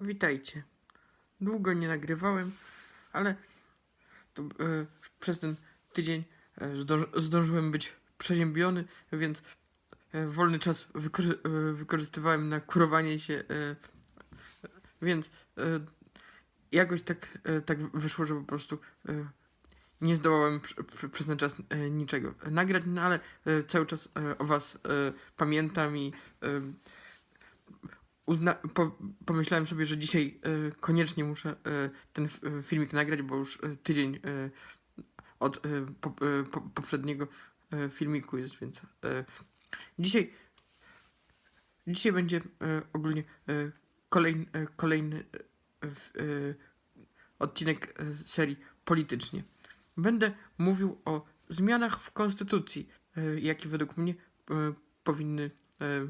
Witajcie. Długo nie nagrywałem, ale to, e, przez ten tydzień e, zdąż, zdążyłem być przeziębiony, więc e, wolny czas wykorzy, wykorzystywałem na kurowanie się, więc jakoś tak, tak wyszło, że po prostu nie zdołałem pr- pr- przez ten czas e, niczego nagrać, no ale e, cały czas e, o Was e, pamiętam i e, uzna- po- pomyślałem sobie, że dzisiaj e, koniecznie muszę e, ten e, filmik nagrać, bo już e, tydzień e, od e, po, e, po, poprzedniego e, filmiku jest, więc e, dzisiaj dzisiaj będzie e, ogólnie e, kolejny, e, kolejny w, e, odcinek e, serii Politycznie. Będę mówił o zmianach w konstytucji, e, jakie według mnie e, powinny e,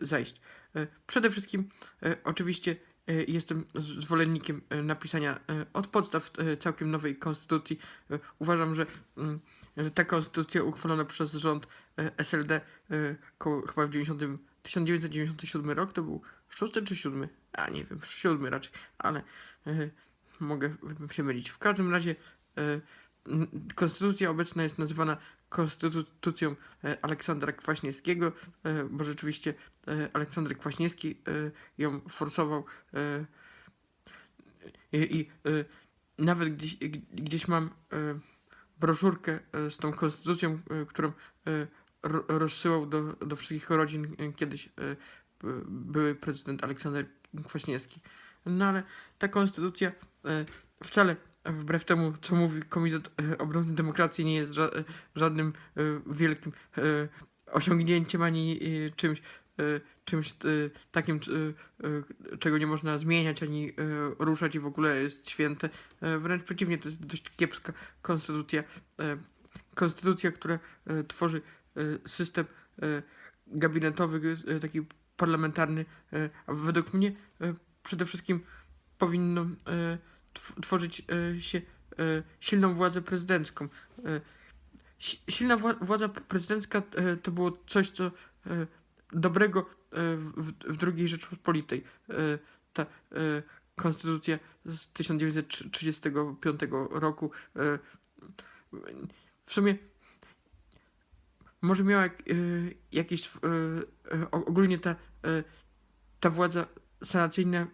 zajść. E, Przede wszystkim, e, oczywiście, e, jestem zwolennikiem e, napisania e, od podstaw e, całkiem nowej konstytucji. E, Uważam, że, mm, że ta konstytucja uchwalona przez rząd e, SLD e, koło, chyba w 90, 1997 rok, to był szósty czy siódmy? A nie wiem, siódmy raczej, ale e, mogę się mylić. W każdym razie e, konstytucja obecna jest nazywana konstytucją e, Aleksandra Kwaśniewskiego, e, bo rzeczywiście e, Aleksander Kwaśniewski ją forsował i, nawet gdzieś, gdzieś mam broszurkę z tą konstytucją, którą ro- rozsyłał do, do wszystkich rodzin kiedyś były prezydent Aleksander Kwaśniewski. No ale ta konstytucja wcale wbrew temu, co mówi Komitet e, Obrony Demokracji, nie jest ża- e, żadnym e, wielkim osiągnięciem ani czymś, czymś takim, czego nie można zmieniać ani ruszać i w ogóle jest święte. Wręcz przeciwnie, to jest dość kiepska konstytucja. Konstytucja, która tworzy system gabinetowy, taki parlamentarny, a według mnie przede wszystkim powinno tworzyć e, się e, silną władzę prezydencką. E, si- Silna wła- władza prezydencka to było coś, co dobrego w, II Rzeczpospolitej. Ta konstytucja z 1935 roku w sumie może miała jak, jakieś ogólnie ta, ta władza senacyjna e,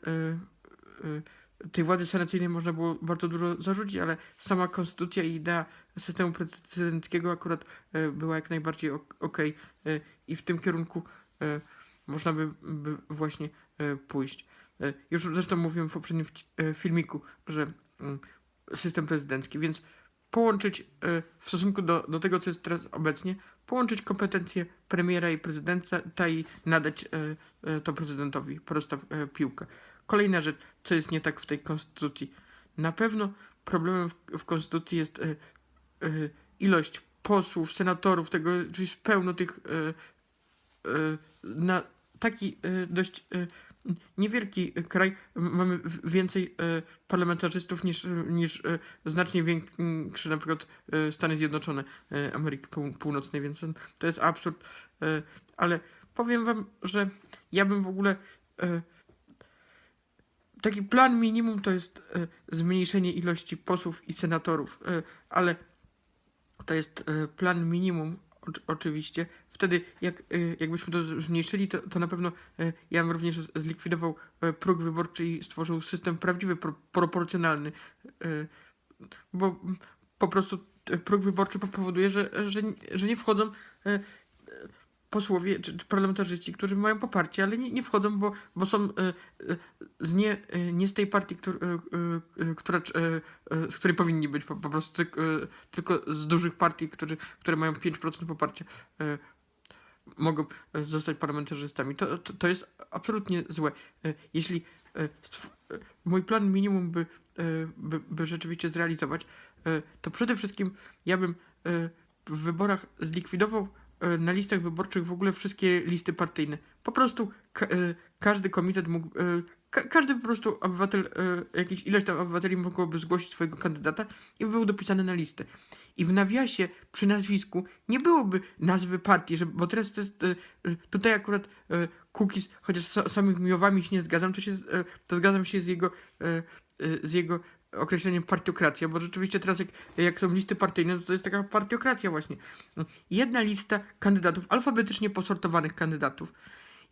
tej władzy senacyjnej można było bardzo dużo zarzucić, ale sama konstytucja i idea systemu prezydenckiego akurat e, była jak najbardziej ok- okej e, i w tym kierunku e, można by, by właśnie pójść. Już zresztą mówiłem w poprzednim filmiku, że mm, system prezydencki, więc połączyć w stosunku do, do tego, co jest teraz obecnie, połączyć kompetencje premiera i prezydenta i nadać to prezydentowi prosta piłka. Kolejna rzecz, co jest nie tak w tej konstytucji. Na pewno problemem w, w konstytucji jest e, e, ilość posłów, senatorów, tego jest pełno tych e, na taki dość niewielki kraj mamy więcej parlamentarzystów niż, niż znacznie większy na przykład e, Stany Zjednoczone Ameryki Pół- Północnej, więc to jest absurd. Ale powiem wam, że ja bym w ogóle taki plan minimum to jest e, zmniejszenie ilości posłów i senatorów, e, ale to jest e, plan minimum oczy- oczywiście. Wtedy jak, jakbyśmy to zmniejszyli, to, to na pewno ja bym również zlikwidował próg wyborczy i stworzył system prawdziwy, pro, proporcjonalny, bo po prostu próg wyborczy powoduje, że, że, że nie wchodzą posłowie czy, czy parlamentarzyści, którzy mają poparcie, ale nie, nie wchodzą, bo, bo są e, e, z nie, e, nie z tej partii, któr, e, która, z której powinni być, po, po prostu tyk, e, tylko z dużych partii, którzy, które mają 5% poparcia, mogą zostać parlamentarzystami. To, to, to jest absolutnie złe. Jeśli mój plan minimum by, by, by rzeczywiście zrealizować, to przede wszystkim ja bym w wyborach zlikwidował na listach wyborczych w ogóle wszystkie listy partyjne. Po prostu e, każdy komitet mógł, e, ka- każdy po prostu obywatel, e, jakieś ileś tam obywateli mogłoby zgłosić swojego kandydata i był dopisany na listę. I w nawiasie przy nazwisku nie byłoby nazwy partii, że, bo teraz to jest, e, tutaj akurat Cookies, chociaż sa, samych miłowami się nie zgadzam, to, się, z- e, to zgadzam się z jego, e, e, z jego określeniem partiokracja, bo rzeczywiście teraz jak, jak są listy partyjne, to, to jest taka partiokracja właśnie. Jedna lista kandydatów, alfabetycznie posortowanych kandydatów.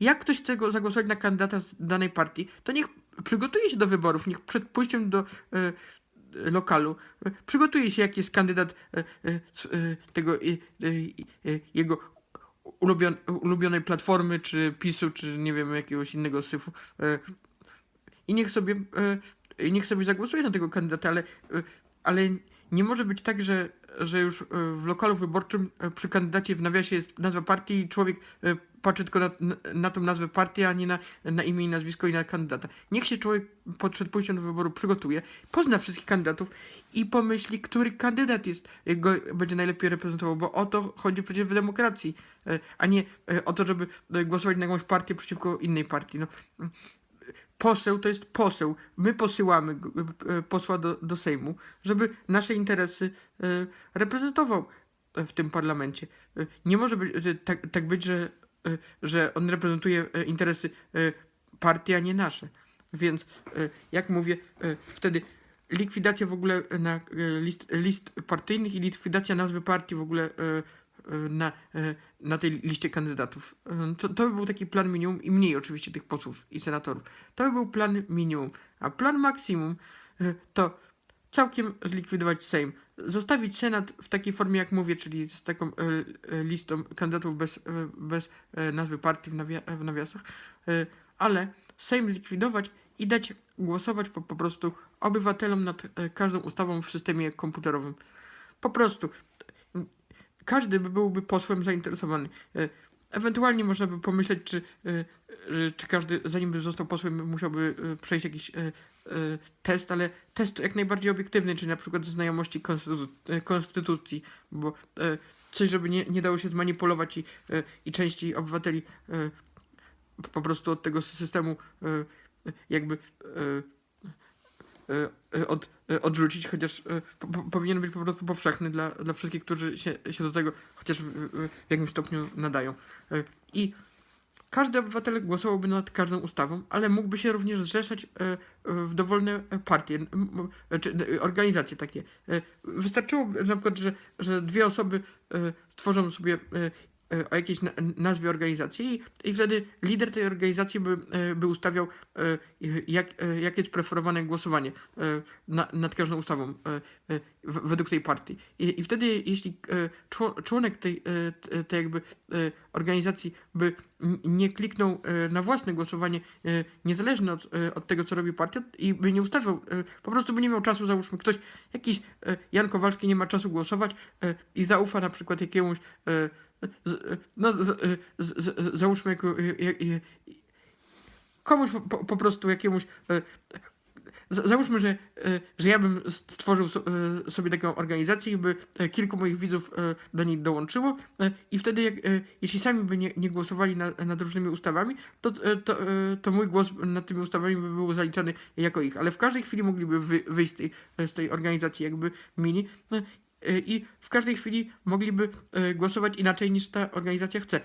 Jak ktoś chce zagłosować na kandydata z danej partii, to niech przygotuje się do wyborów, niech przed pójściem do e, lokalu e, przygotuje się, jaki jest kandydat s- e, tego e, e, e, jego ulubion, ulubionej platformy, czy PiSu, czy nie wiem, jakiegoś innego syfu. E, I niech sobie, e, niech sobie zagłosuje na tego kandydata, ale, e, ale nie może być tak, że, że już e, w lokalu wyborczym e, przy kandydacie w nawiasie jest nazwa partii i człowiek e, patrzy tylko na, na, tą nazwę partii, a nie na, na imię i nazwisko i na kandydata. Niech się człowiek przed pójściem do wyboru przygotuje, pozna wszystkich kandydatów i pomyśli, który kandydat jest, go będzie najlepiej reprezentował, bo o to chodzi przecież w demokracji, a nie o to, żeby głosować na jakąś partię przeciwko innej partii. No, poseł to jest poseł. My posyłamy e, posła do, do Sejmu, żeby nasze interesy e, reprezentował w tym parlamencie. E, Nie może być, tak, tak być, że, że on reprezentuje interesy partii, a nie nasze. Więc, jak mówię, wtedy likwidacja w ogóle na list, list partyjnych i likwidacja nazwy partii w ogóle na, e, na tej liście kandydatów. E, To, to by był taki plan minimum i mniej oczywiście tych posłów i senatorów. To by był plan minimum. A plan maksimum e, to całkiem zlikwidować Sejm. Zostawić Senat w takiej formie, jak mówię, czyli z taką listą kandydatów bez, bez nazwy partii w, nawia- w nawiasach, ale Sejm zlikwidować i dać głosować po, po prostu obywatelom nad każdą ustawą w systemie komputerowym. Po prostu. Każdy by byłby posłem zainteresowany. E, Ewentualnie można by pomyśleć, czy, e, czy każdy, zanim by został posłem, musiałby e, przejść jakiś test, ale test jak najbardziej obiektywny, czyli na przykład znajomości konstytu- konstytucji, bo coś, żeby nie, nie dało się zmanipulować i, i części obywateli po prostu od tego systemu jakby od, e, odrzucić, chociaż po, po, powinien być po prostu powszechny dla, dla wszystkich, którzy się, się do tego chociaż w, w jakimś stopniu nadają. I każdy obywatel głosowałby nad każdą ustawą, ale mógłby się również zrzeszać w dowolne partie, czy organizacje takie. Wystarczyłoby na przykład, że, że dwie osoby stworzą sobie o jakiejś na- nazwie organizacji i, i wtedy lider tej organizacji by, e, by ustawiał, e, jak, e, jak jest preferowane głosowanie e, na, nad każdą ustawą e, e, według tej partii. I, i wtedy, jeśli e, czło- członek tej, e, tej jakby e, organizacji by nie kliknął e, na własne głosowanie, e, niezależne od, e, od tego, co robi partia, i by nie ustawiał, e, po prostu by nie miał czasu, załóżmy, ktoś, jakiś e, Jan Kowalski nie ma czasu głosować e, i zaufa na przykład jakiemuś, e, e, no, z, z, załóżmy, e, e, e, komuś po, po, prostu jakiemuś. Za- Załóżmy, że, że ja bym stworzył so, sobie taką organizację i by kilku moich widzów do niej dołączyło i wtedy, jak, jeśli sami by nie, nie głosowali na, nad różnymi ustawami, to, to, to mój głos nad tymi ustawami by był zaliczany jako ich, ale w każdej chwili mogliby wy, wyjść z tej, z tej organizacji jakby mini i w każdej chwili mogliby e, głosować inaczej niż ta organizacja chce. E,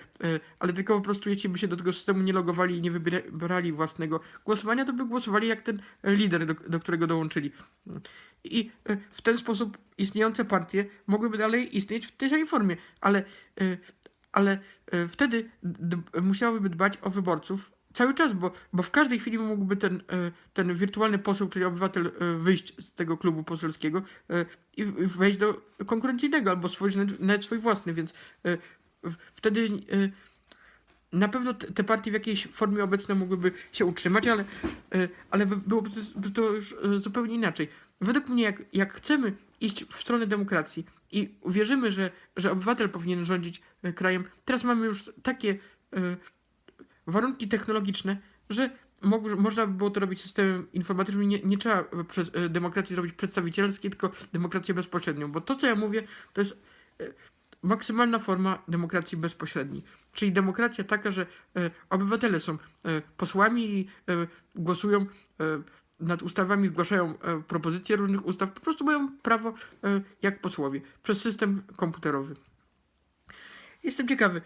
Ale tylko po prostu jeśli by się do tego systemu nie logowali i nie wybierali własnego głosowania, to by głosowali jak ten e, lider, do, do którego dołączyli. I e, w ten sposób istniejące partie mogłyby dalej istnieć w tej samej formie, ale, e, ale e, wtedy musiałyby dbać o wyborców cały czas, bo, bo w każdej chwili mógłby ten, e, ten wirtualny poseł, czyli obywatel, e, wyjść z tego klubu poselskiego e, i wejść do konkurencyjnego albo stworzyć nawet- swój własny, więc wtedy na pewno te, partie w jakiejś formie obecne mogłyby się utrzymać, ale, ale by- byłoby to, już zupełnie inaczej. Według mnie, jak, jak chcemy iść w stronę demokracji i wierzymy, że, że obywatel powinien rządzić krajem, teraz mamy już takie warunki technologiczne, że mog, można by było to robić systemem informatycznym. Nie, nie trzeba przez e, demokrację robić przedstawicielskiej, tylko demokrację bezpośrednią. Bo to, co ja mówię, to jest. e, maksymalna forma demokracji bezpośredniej. Czyli demokracja taka, że e, obywatele są posłami i głosują nad ustawami, zgłaszają propozycje różnych ustaw, po prostu mają prawo jak posłowie przez system komputerowy. Jestem ciekawy,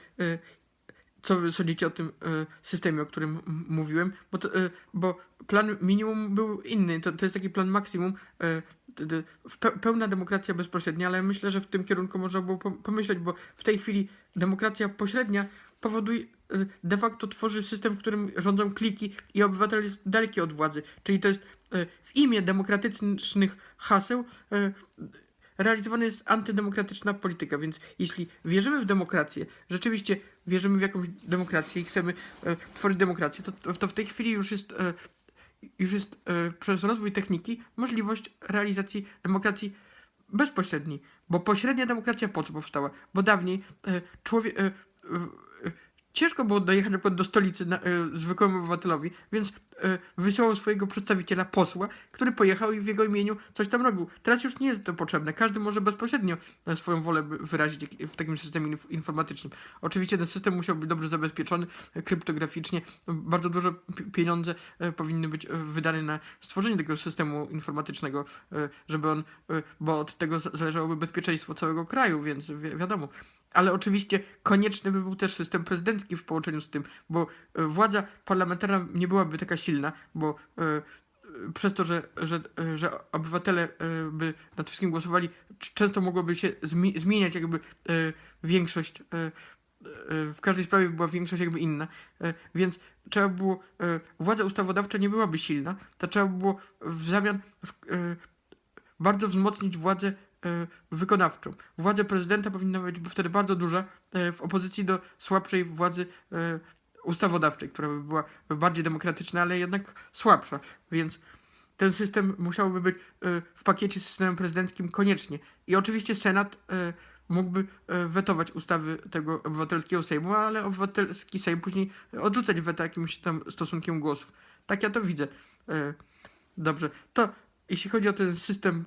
co wy sądzicie o tym e, systemie, o którym mówiłem, bo, to, e, bo plan minimum był inny, to, to jest taki plan maksimum, e, pełna demokracja bezpośrednia, ale myślę, że w tym kierunku można było pom- pomyśleć, bo w tej chwili demokracja pośrednia powoduje, de facto tworzy system, w którym rządzą kliki i obywatel jest daleki od władzy, czyli to jest w imię demokratycznych haseł realizowana jest antydemokratyczna polityka, więc jeśli wierzymy w demokrację, rzeczywiście wierzymy w jakąś demokrację i chcemy e, tworzyć demokrację, to, to w tej chwili już jest, e, już jest e, przez rozwój techniki możliwość realizacji demokracji bezpośredniej, bo pośrednia demokracja po co powstała? Bo dawniej e, człowiek... E, e, Ciężko było dojechać na przykład do stolicy na, e, zwykłemu obywatelowi, więc e, wysyłał swojego przedstawiciela, posła, który pojechał i w jego imieniu coś tam robił. Teraz już nie jest to potrzebne. Każdy może bezpośrednio e, swoją wolę wyrazić w takim systemie inf- informatycznym. Oczywiście ten system musiał być dobrze zabezpieczony kryptograficznie. Bardzo dużo pi- pieniądze e, powinny być wydane na stworzenie tego systemu informatycznego, e, żeby on, e, bo od tego za- zależałoby bezpieczeństwo całego kraju, więc wi- wiadomo. Ale oczywiście konieczny by był też system prezydencki w połączeniu z tym, bo e, władza parlamentarna nie byłaby taka silna, bo e, e, przez to, że, że, że obywatele by nad wszystkim głosowali, często mogłoby się zmi- zmieniać jakby większość, w każdej sprawie była większość jakby inna, więc trzeba było, władza ustawodawcza nie byłaby silna, to trzeba było w zamian bardzo wzmocnić władzę wykonawczą. Władza prezydenta powinna być wtedy bardzo duża e, w opozycji do słabszej władzy e, ustawodawczej, która by była bardziej demokratyczna, ale jednak słabsza. Więc ten system musiałby być e, w pakiecie z systemem prezydenckim koniecznie. I oczywiście Senat mógłby wetować ustawy tego obywatelskiego Sejmu, ale obywatelski Sejm później odrzucać weta jakimś tam stosunkiem głosów. Tak ja to widzę. Dobrze. To jeśli chodzi o ten system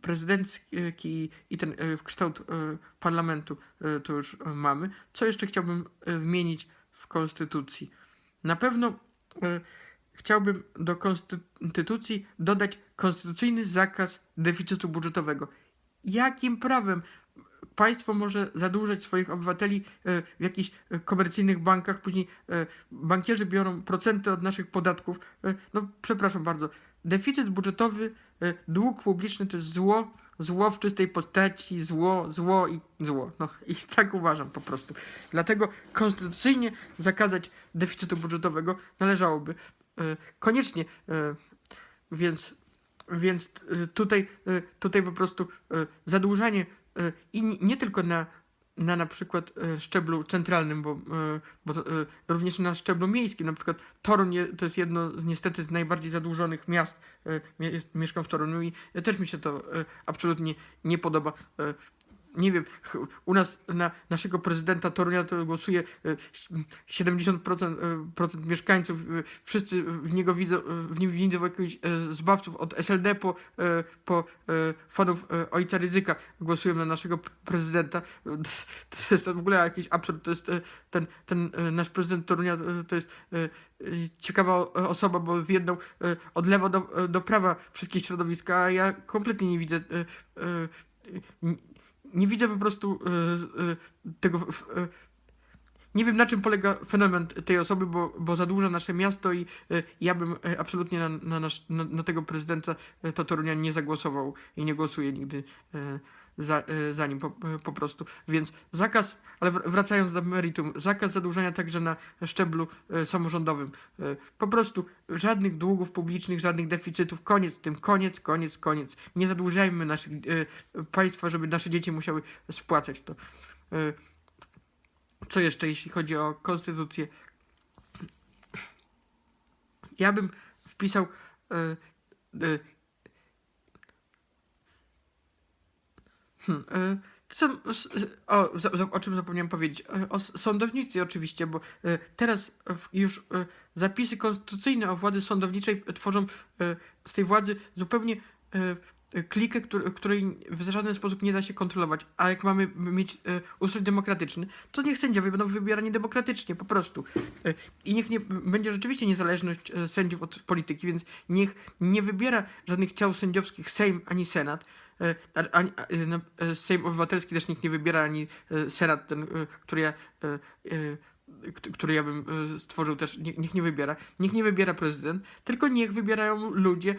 prezydencki i ten e, kształt e, parlamentu, e, to już mamy. Co jeszcze chciałbym zmienić w konstytucji? Na pewno chciałbym do konstytucji dodać konstytucyjny zakaz deficytu budżetowego. Jakim prawem państwo może zadłużać swoich obywateli e, w jakichś e, komercyjnych bankach, później e, bankierzy biorą procenty od naszych podatków. No, przepraszam bardzo. Deficyt budżetowy, dług publiczny to jest zło, zło w czystej postaci, zło, zło i zło. No i tak uważam po prostu. Dlatego konstytucyjnie zakazać deficytu budżetowego należałoby. Koniecznie, więc, więc tutaj, tutaj po prostu zadłużanie i nie- tylko na na na przykład e, szczeblu centralnym, bo, e, bo to, e, również na szczeblu miejskim. Na przykład Toruń je- to jest jedno z niestety z najbardziej zadłużonych miast. E, Mieszkam w Toruniu i e, też mi się to e, absolutnie nie podoba. E, Nie wiem, u nas na naszego prezydenta Torunia to głosuje e, 70% e, procent mieszkańców, e, wszyscy w niego widzą, w nim widzą jakichś e, zbawców od SLD po, e, po e, fanów e, Ojca Ryzyka głosują na naszego prezydenta. To jest w ogóle jakiś absurd. To jest e, ten, ten e, nasz prezydent Torunia e, to jest e, e, ciekawa osoba, bo zjednał e, od lewa do, e, do prawa wszystkie środowiska, a ja kompletnie nie widzę e, e, nie, widzę po prostu e, e, tego e, nie wiem na czym polega fenomen tej osoby, bo, bo zadłuża nasze miasto i e, ja bym e, absolutnie na, na, nasz, na, na tego prezydenta e, to Torunia nie zagłosował i nie głosuję nigdy za, za nim po, po prostu. Więc zakaz, ale wr- wracając do meritum, zakaz zadłużania także na szczeblu samorządowym. Po prostu żadnych długów publicznych, żadnych deficytów, koniec z tym, koniec, koniec, koniec. Nie zadłużajmy naszych państwa, żeby nasze dzieci musiały spłacać to. Co jeszcze, jeśli chodzi o konstytucję? Ja bym wpisał. E, e, hmm, e, o, o czym zapomniałem powiedzieć? O sądownictwie oczywiście, bo teraz już zapisy konstytucyjne o władzy sądowniczej tworzą z tej władzy zupełnie klikę, któr- której w żaden sposób nie da się kontrolować. A jak mamy mieć e, ustrój demokratyczny, to niech sędziowie będą wybierani demokratycznie, po prostu. E, I niech nie będzie rzeczywiście niezależność e, sędziów od polityki, więc niech nie wybiera żadnych ciał sędziowskich Sejm ani Senat. E, Ani, e, Sejm Obywatelski też nikt nie wybiera, ani Senat, ten, który ja, kt- który ja bym stworzył też, niech, nie wybiera. Niech nie wybiera prezydent, tylko niech wybierają ludzie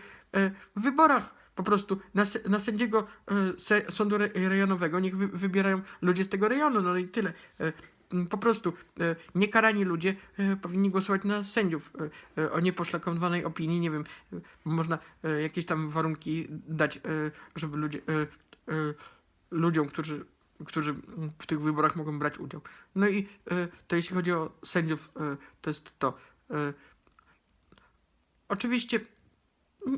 w wyborach. Po prostu na, na sędziego se, sądu re, rejonowego niech wy, wybierają ludzie z tego rejonu, no i tyle. E, Po prostu e, niekarani ludzie powinni głosować na sędziów o nieposzlakowanej opinii. Nie wiem, można jakieś tam warunki dać, żeby ludzie, ludziom, którzy, którzy w tych wyborach mogą brać udział. No i to jeśli chodzi o sędziów, to jest to. Oczywiście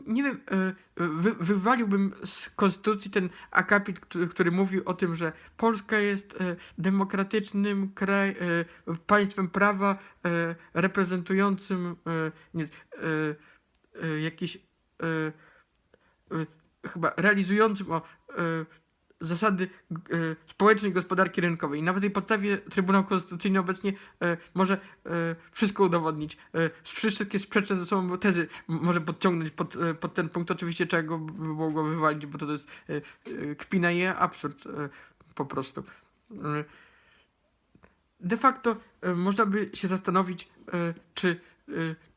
nie wiem, e, wy, wywaliłbym z konstytucji ten akapit, który, który mówił o tym, że Polska jest e, demokratycznym kraj, e, państwem prawa e, reprezentującym e, nie, e, e, jakiś e, e, chyba realizującym o e, zasady e, społecznej gospodarki rynkowej. Na tej podstawie Trybunał Konstytucyjny obecnie e, może e, wszystko udowodnić. E, wszystkie sprzeczne ze sobą tezy może podciągnąć pod, pod ten punkt. Oczywiście trzeba go by go wywalić, bo to, jest e, kpina i absurd po prostu. De facto można by się zastanowić, czy,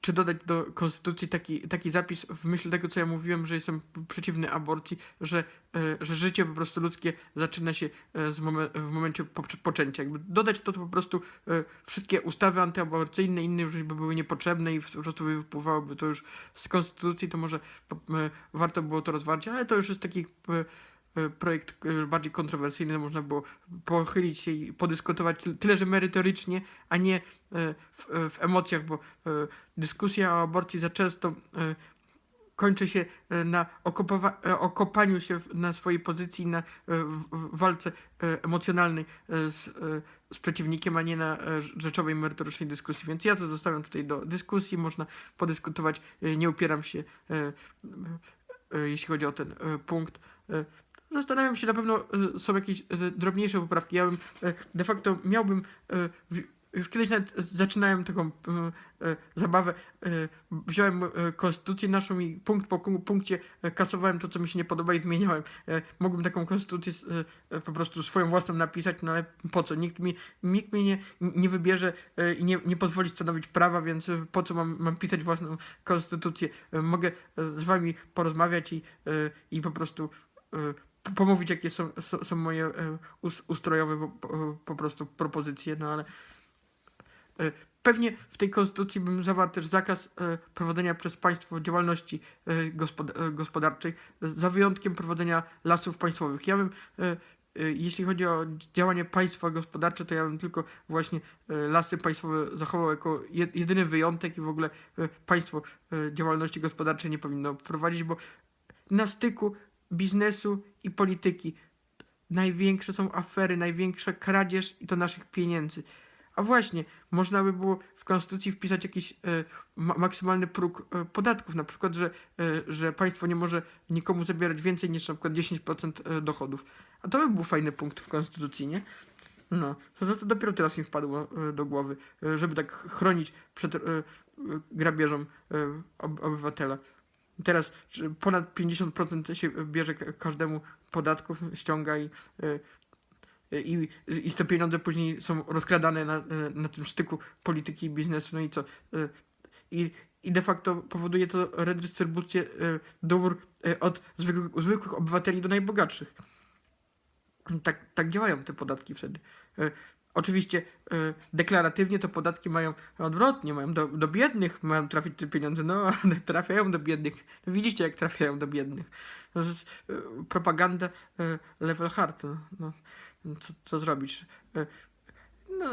czy dodać do konstytucji taki, taki zapis w myśl tego, co ja mówiłem, że jestem przeciwny aborcji, że, e, że życie po prostu ludzkie zaczyna się z momen- w momencie po, poczęcia. Jakby dodać to, to po prostu wszystkie ustawy antyaborcyjne, inne już by były niepotrzebne i po prostu wypływałoby to już z konstytucji, to może warto było to rozważyć, ale to już jest taki projekt e, bardziej kontrowersyjny, można było pochylić się i podyskutować ty- tyle, że merytorycznie, a nie e, w, e, w emocjach, bo e, dyskusja o aborcji za często e, kończy się e, na e, okopaniu się na swojej pozycji, na e, walce e, emocjonalnej e, z, e, z przeciwnikiem, a nie na e, rzeczowej, merytorycznej dyskusji. Więc ja to zostawiam tutaj do dyskusji, można podyskutować, e, nie upieram się, e, e, jeśli chodzi o ten e, punkt. Zastanawiam się, na pewno e, są jakieś e, drobniejsze poprawki. Ja bym e, de facto miałbym, już kiedyś nawet zaczynałem taką zabawę, wziąłem konstytucję naszą i punkt po punkcie kasowałem to, co mi się nie podoba i zmieniałem. Mógłbym taką konstytucję po prostu swoją własną napisać, no ale po co? Nikt, mi, nikt mnie nie, nie wybierze i nie, nie pozwoli stanowić prawa, więc po co mam, mam pisać własną konstytucję? Mogę z wami porozmawiać i, i po prostu pomówić, jakie są, są, moje e, us, ustrojowe po, po, prostu propozycje, no ale e, pewnie w tej konstytucji bym zawarł też zakaz e, prowadzenia przez państwo działalności gospod, gospodarczej, za wyjątkiem prowadzenia lasów państwowych. Ja bym, jeśli chodzi o działanie państwa gospodarcze, to ja bym tylko właśnie lasy państwowe zachował jako je, jedyny wyjątek i w ogóle państwo działalności gospodarczej nie powinno prowadzić, bo na styku biznesu i polityki największe są afery, największa kradzież i to naszych pieniędzy. A właśnie, można by było w konstytucji wpisać jakiś e, ma- maksymalny próg e, podatków, na przykład, że, e, że państwo nie może nikomu zabierać więcej niż na przykład 10% dochodów. A to by był fajny punkt w konstytucji, nie? No, to, to, to dopiero teraz mi wpadło e, do głowy, e, żeby tak chronić przed e, e, grabieżą e, ob, obywatela. Teraz ponad 50% się bierze ka- każdemu podatków, ściąga i, e, i, i te pieniądze później są rozkradane na, e, na tym styku polityki i biznesu. No i co? E, I, I de facto powoduje to redystrybucję dóbr od zwykłych, zwykłych obywateli do najbogatszych. Tak, tak działają te podatki wtedy. Oczywiście e, deklaratywnie to podatki mają odwrotnie, mają do, do biednych, mają trafić te pieniądze, no ale trafiają do biednych. No, widzicie, jak trafiają do biednych. No, to jest e, propaganda e, level hard. No, no, co, co zrobić? No,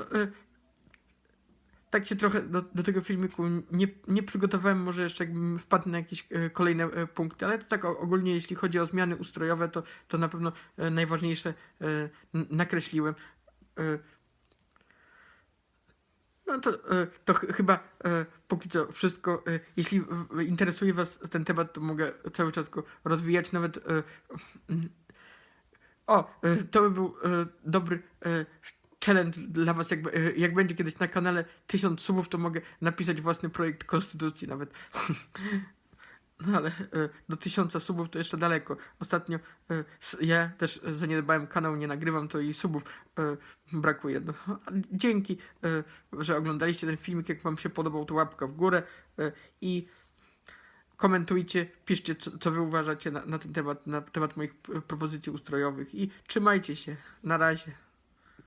tak się trochę do, do tego filmiku nie, nie przygotowałem, może jeszcze wpadł na jakieś kolejne punkty, ale to tak ogólnie jeśli chodzi o zmiany ustrojowe, to, to na pewno najważniejsze nakreśliłem. No to, e, to ch- chyba e, póki co wszystko. E, jeśli interesuje Was ten temat, to mogę cały czas go rozwijać. Nawet. Mm, o, to by był dobry challenge dla Was. Jak, jak będzie kiedyś na kanale 1000 subów, to mogę napisać własny projekt konstytucji nawet. No ale e, do tysiąca subów to jeszcze daleko. Ostatnio e, ja też zaniedbałem kanał, nie nagrywam, to i subów e, brakuje. No, dzięki, że oglądaliście ten filmik. Jak Wam się podobał, to łapka w górę i komentujcie, piszcie, co, co Wy uważacie na, na ten temat, na temat moich propozycji ustrojowych i trzymajcie się. Na razie.